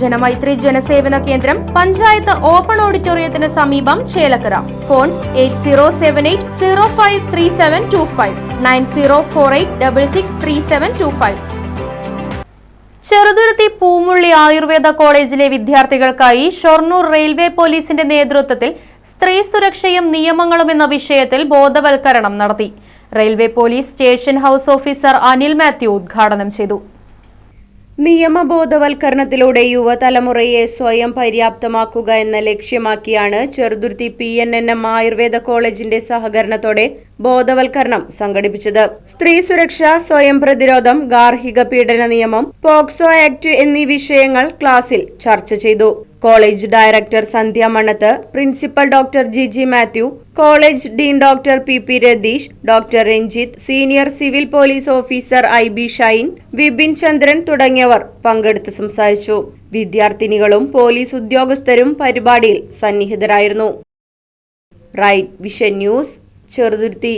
ജനമൈത്രി ജനസേവന കേന്ദ്രം പഞ്ചായത്ത് ഓപ്പൺ ഓഡിറ്റോറിയത്തിന് സമീപം Chelakkara. Phone eight zero seven eight zero five three seven two five nine zero four eight double six three seven two five. Cheruthuruthy Poomully Ayurveda കോളേജിലെ വിദ്യാർത്ഥികൾക്കായി Shoranur railway പോലീസിന്റെ നേതൃത്വത്തിൽ സ്ത്രീ സുരക്ഷയും നിയമങ്ങളും എന്ന വിഷയത്തിൽ ബോധവൽക്കരണം നടത്തി. Railway police station house officer Anil Mathew ഉദ്ഘാടനം ചെയ്തു. നിയമബോധവൽക്കരണത്തിലൂടെ യുവതലമുറയെ സ്വയം പര്യാപ്തമാക്കുക എന്ന ലക്ഷ്യമാക്കിയാണ് Cheruthuruthy P N N M Ayurveda കോളേജിന്റെ സഹകരണത്തോടെ ബോധവൽക്കരണം സംഘടിപ്പിച്ചത്. സ്ത്രീ സുരക്ഷ സ്വയം പ്രതിരോധം ഗാർഹിക പീഡന നിയമം പോക്സോ ആക്ട് എന്നീ വിഷയങ്ങൾ ക്ലാസിൽ ചർച്ച ചെയ്തു. College director Sandhya Manath principal doctor G G Mathew college dean doctor P P Ratheesh doctor Ranjith senior civil police officer I B Shine Vipin Chandran തുടങ്ങിയവർ പങ്കെടുത്ത് സംസാരിച്ചു. വിദ്യാർത്ഥിനികളും പോലീസ് ഉദ്യോഗസ്ഥരും പരിപാടിയിൽ സന്നിഹിതരായിരുന്നു. Right vision news Cheruthuruthy.